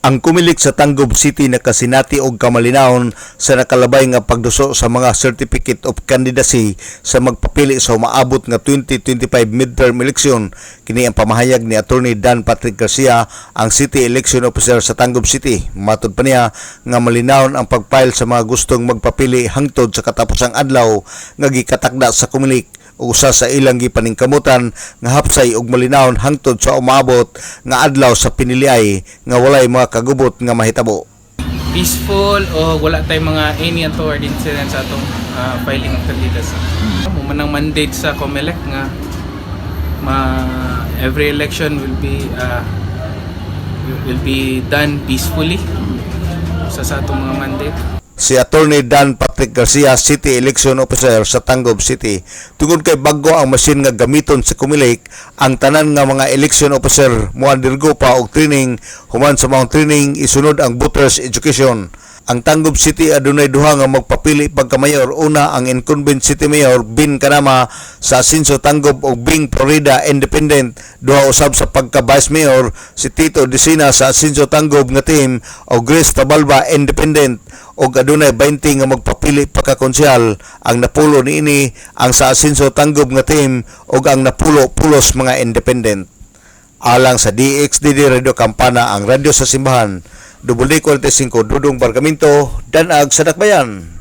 Ang kumilik sa Tanggob City na kasinati og kamalinahon sa nakalabay nga pagduso sa mga Certificate of Candidacy sa magpapili sa umaabot nga 2025 midterm election kini ang pamahayag ni Attorney Dan Patrick Garcia ang City Election Officer sa Tanggob City. Matud pa niya nga malinahon ang pagfile sa mga gustong magpapili hangtod sa katapusang adlaw nga gikatakda sa kumilik ug usa sa ilang gipaningkamutan nga hapsay og malinawon hangtod sa umabot nga adlaw sa piniliay nga walay mga kagubot nga mahitabo. peaceful o wala tayong mga any untoward incidents sa atong ah, filing of candidacy. Mo man ang mandate sa COMELEC nga ma every election will be ah, will be done peacefully sa sa atong mga mandate. Si Attorney Dan Patrick Garcia, City Election Officer sa Tanggob City. Tungod kay bago ang machine nga gamiton sa Kumilik, ang tanan nga mga election officer mo undergo pa og training human sa mga training isunod ang voters education. Ang Tanggob City adunay duha nga magpapili pagka-mayor. Una ang incumbent city mayor Bin Kanama sa Asinso Tanggob ug Bing Florida Independent. Duha usab sa pagka-vice mayor si Tito Disina sa Asinso Tanggob nga team o Grace Tabalba Independent og adunay 20 nga magpapili pagka-konsyal. Ang napulo niini ang sa Asinso Tanggob nga team ug ang napulo pulos mga independent. Alang sa DXDD Radio Kampana ang radyo sa simbahan, WD45 Dudong Barkamento, Danag sa Dakbayan.